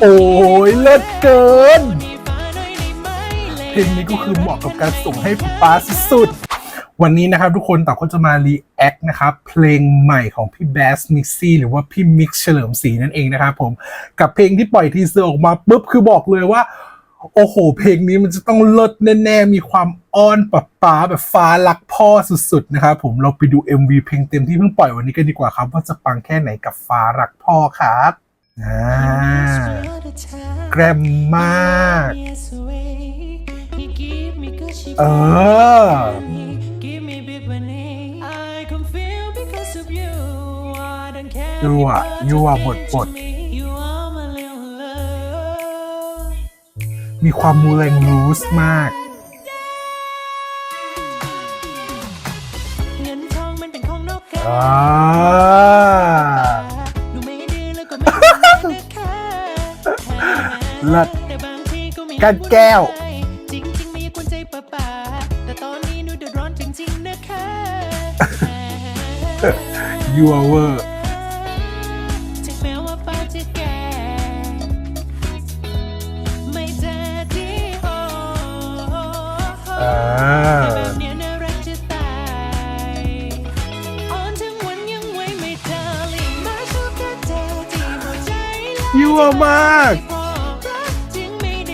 โอ้ยเลิศเกิน เพลงนี้ก็คือเหมาะกับการส่งให้ป๊าสุดๆ วันนี้นะครับทุกคนต่างก็จะมารีแอคนะครับ เพลงใหม่ของพี่แบสมิกซี่หรือว่าพี่มิกซ์เฉลิมศรีนั่นเองนะครับผมกับเพลงที่ปล่อยทีเซอร์ออกมาปุ๊บคือบอกเลยว่าโอ้โห เพลงนี้มันจะต้องเลิศแน่ๆ มีความอ้อนปะป๊าแบบฟ้ารักพ่อสุดๆ นะครับผมเราไปดู MV เพลงเต็มที่เพิ่งปล่อยวันนี้กันดีกว่าครับ ว่าจะปังแค่ไหนกับฟ้ารักพ่อครับอ่า แกรมมาก เออ ยั่วยั่วบทบทมีความมูแรงรูสมากเงินทองมันเป็นของนกกา เลิศแต่บางทีก็ไม่กันแก้วจริงจริงๆไม่อยากกวนใจป้าป้าแต่ตอนนี้หนูเดือดร้อนจริงๆนะคะยั่วเวอร์ถึงแม้ว่าป้าจะแก่ไม่เจอที่โอ้อ่าแต่แบบเนี้ยน่ารักจะตายอ่อนทั้งวันยังไว้ไม่ดาลิงมาชอบกั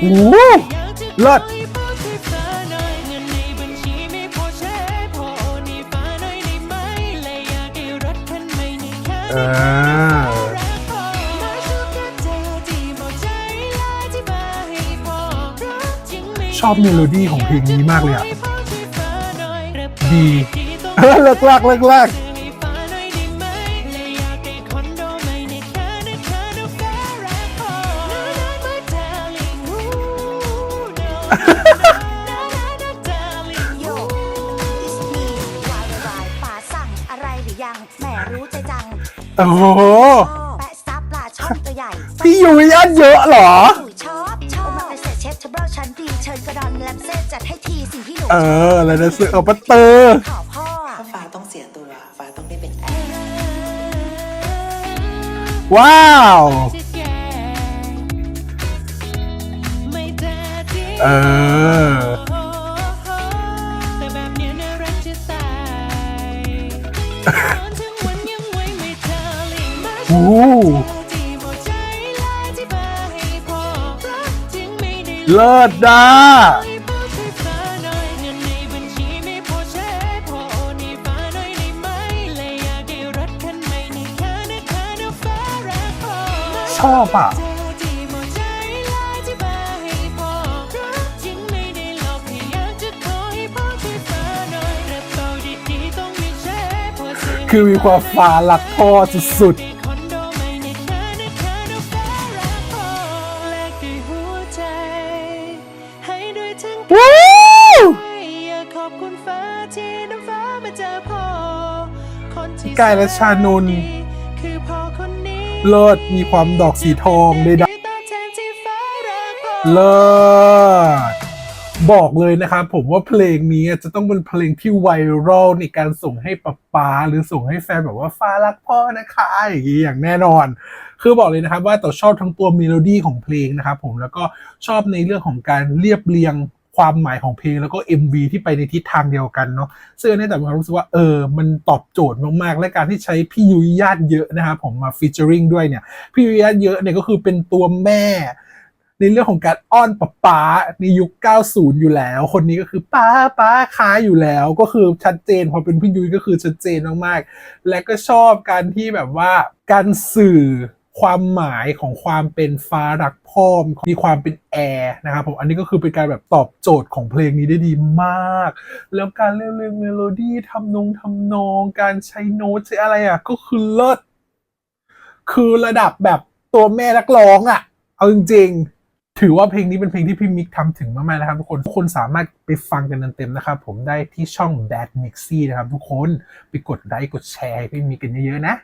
โอ้โหอยากจะเลิศขอให้พ่อช่วยฟ้าหน่อยเงินในบัญชีไม่พอใช้พอโอนให้ฟ้าหน่อยได้ไหมและอยากได้รถคันใหม่ในแค่เออรักพ่อมาชอบกันเธอที่หมดใจและที่มาให้พ่อรักจึงไม่ได้ชอบเมโลดี้ของเพลงนี้มากเลยอะขให้พ่อช่วยฟ้าหน่อยดีที่ต้องเออเลิกลากเลิกลาก โยก It's me วายวายป่าสั่งอะไรหรือยังแหมรู้ใจจังโอ้โหแปะซับปลาช่องตัวใหญ่พี่ยุ้ยอันเยอะเหรออุ๋ยชอบชอบมาเป็นเศษเชฟเทเบิลชั้นดีเชิญกระดอนแลมเซ่จัดให้ทีสิ่งที่หนูเอออะไรนะสึกเอาปัตเตอร์ขอพ่อถ้าฟ้าต้องเสียตัวฟ้าต้องได้เป็นแอร์ว้าว เออแต่แบบเนี้ยน่ารักจะตายนอนทั้งวันยังไว้ไม่เธอเลี้ยงมาชโอ้อบที่หมดใจแล คือมีความฟ้ารักพ่อสุดในคอนโดใหม่ในแค่นะคะน้องฟ้ารักพ่อแลกด้วยหัวใจให้ด้วยทั้งๆวู้อยากขอบคุณฟ้าที่น้ำฟ้ามาเจอพ่อคนที่กายและชานนท์คือพ่อคนนี้เลิศมีความดอกสีทองใดตอบแทนที่ฟ้ารักพ่อๆเลิศ บอกเลยนะครับผมว่าเพลงนี้จะต้องเป็นเพลงที่ไวรัลในการส่งให้ป๊าป๊าหรือส่งให้แฟนแบบว่าฟ้ารักพ่อนะคะอย่างนี้อย่างแน่นอน คือบอกเลยนะครับว่าต่อชอบทั้งตัวเมโลดี้ของเพลงนะครับผมแล้วก็ชอบในเรื่องของการเรียบเรียงความหมายของเพลงแล้วก็ MV ที่ไปในทิศทางเดียวกันเนาะซึ่งอันแต่ผมรู้สึกว่าเออ มันตอบโจทย์มากๆ และการที่ใช้พี่ยุ้ยญาติเยอะนะครับผมมาฟีเจอริงด้วยเนี่ย พี่ยุ้ยญาติเยอะเนี่ยก็คือเป็นตัวแม่ ในเรื่องของการอ้อนป๊าป๊าในยุค 90 อยู่แล้ว คนนี้ก็คือป้าป้าค้าอยู่แล้ว ก็คือชัดเจนพอเป็นพี่ยุ้ยก็คือชัดเจนมากๆ และก็ชอบการที่แบบว่าการสื่อความหมายของความเป็นฟ้ารักพ่อมีความเป็นแอร์นะครับผมอันนี้ก็คือเป็นการแบบตอบโจทย์ของเพลงนี้ได้ดีมาก แล้วการเล่นเรื่องเมโลดี้ทำนงทำนอง การใช้โน้ตใช้อะไรอะก็คือเลิศคือระดับแบบตัวแม่นักร้องอะ เอาจริงๆ ถือว่าเพลงนี้เป็นเพลงที่พี่มิกทำถึงมากๆนะครับทุกคน ทุกคนสามารถไปฟังกันเต็มๆนะครับ ผมได้ที่ช่อง Bad Mixie นะครับทุกคน ไปกดไลค์กดแชร์ให้พี่มิกกันเยอะๆนะ